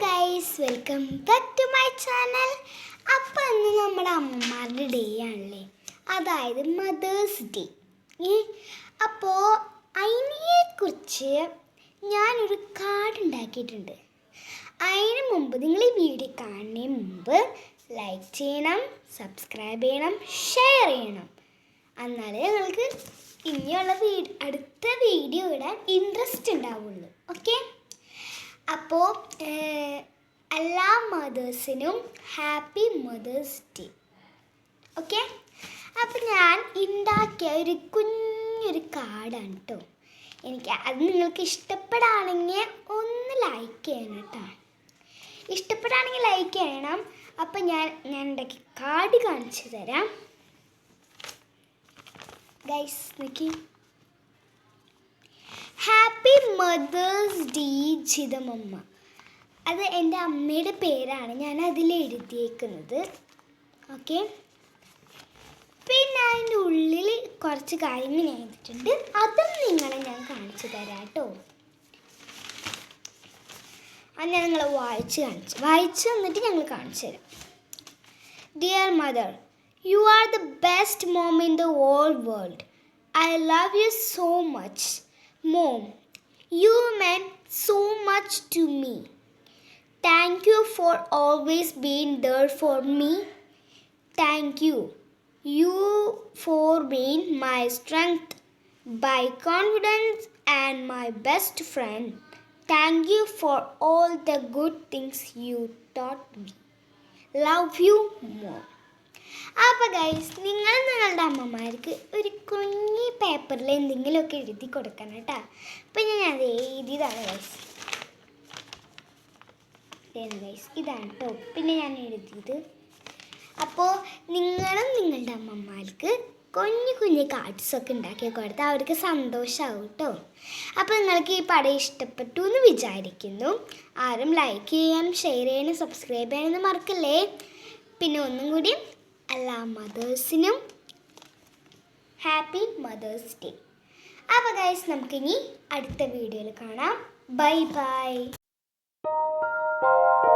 Guys welcome back to my channel അപ്പം ഇന്ന് നമ്മുടെ അമ്മമാരുടെ ഡേ ആണല്ലേ? അതായത് മദേഴ്സ് ഡേ അപ്പോൾ അതിനെക്കുറിച്ച് ഞാനൊരു കാർഡ് ഉണ്ടാക്കിയിട്ടുണ്ട്. അതിന് മുമ്പ് നിങ്ങൾ ഈ വീഡിയോ കാണുന്നതിന് മുമ്പ് ലൈക്ക് ചെയ്യണം സബ്സ്ക്രൈബ് ചെയ്യണം ഷെയർ ചെയ്യണം. എന്നാലേ നിങ്ങൾക്ക് ഇനിയുള്ള വീഡിയോ അടുത്ത വീഡിയോ ഇടാൻ ഇൻട്രസ്റ്റ് ഉണ്ടാവുള്ളൂ. ഓക്കെ അപ്പോൾ എല്ലാ മദേഴ്സിനും ഹാപ്പി മദേഴ്സ് ഡേ ഓക്കെ അപ്പം ഞാൻ ഉണ്ടാക്കിയ ഒരു കുഞ്ഞൊരു കാർഡാണ് കേട്ടോ എനിക്ക് അത് നിങ്ങൾക്ക് ഇഷ്ടപ്പെടുകയാണെങ്കിൽ ഒന്ന് ലൈക്ക് ചെയ്യണം കേട്ടോ ഇഷ്ടപ്പെടുകയാണെങ്കിൽ ലൈക്ക് ചെയ്യണം. അപ്പം ഞാൻ ഞാൻ ഉണ്ടാക്കി കാർഡ് കാണിച്ചു തരാം. ഗൈസ് നോക്കി. ഹാപ്പി മദേഴ്സ് ഡേ ജിതമമ്മ അത് എന്റെ അമ്മയുടെ പേരാണ്. ഞാൻ അതിൽ എഴുതിയേക്കുന്നത്. ഓക്കെ. പിന്നെ അതിന്റെ ഉള്ളിൽ കുറച്ച് കാര്യങ്ങൾ എഴുതിയിട്ടുണ്ട്. അതും നിങ്ങളെ ഞാൻ കാണിച്ചു തരാം കേട്ടോ അത് ഞാൻ നിങ്ങളെ വായിച്ച് കാണിച്ചു. വായിച്ച് തന്നിട്ട് ഞങ്ങൾ കാണിച്ചു തരാം. Dear mother you are the best mom in the all world I love you so much mom you mean so much to me. Thank you for always being there for me. Thank you. You for being my strength, my confidence, and my best friend. Thank you for all the good things you taught me. Love you more. അപ്പോൾ guys നിങ്ങൾ നിങ്ങളുടെ അമ്മമാർക്ക് ഒരു കുഞ്ഞി പേപ്പറിൽ എന്തെങ്കിലുമൊക്കെ എഴുതി കൊടുക്കണം കേട്ടോ അപ്പം ഞാൻ അത് എഴുതിയതാണ് ഗൈസ് ഇതാണ് ഗൈസ് ഇതാണ് കേട്ടോ പിന്നെ ഞാൻ എഴുതിയത്. അപ്പോൾ നിങ്ങളും നിങ്ങളുടെ അമ്മമാർക്ക് കുഞ്ഞു കുഞ്ഞു കാർഡ്സൊക്കെ ഉണ്ടാക്കി കൊടുത്താൽ അവർക്ക് സന്തോഷമാവും കേട്ടോ അപ്പോൾ നിങ്ങൾക്ക് ഈ പടം ഇഷ്ടപ്പെട്ടു എന്ന് വിചാരിക്കുന്നു. ആരും ലൈക്ക് ചെയ്യാനും ഷെയർ ചെയ്യാനും സബ്സ്ക്രൈബ് ചെയ്യാനൊന്നും മറക്കല്ലേ? പിന്നെ ഒന്നും കൂടി എല്ലാ മദേഴ്സിനും ഹാപ്പി മദേഴ്സ് ഡേ അപ്പോൾ ഗൈസ് നമുക്കിനി അടുത്ത വീഡിയോയിൽ കാണാം. Bye bye Thank you.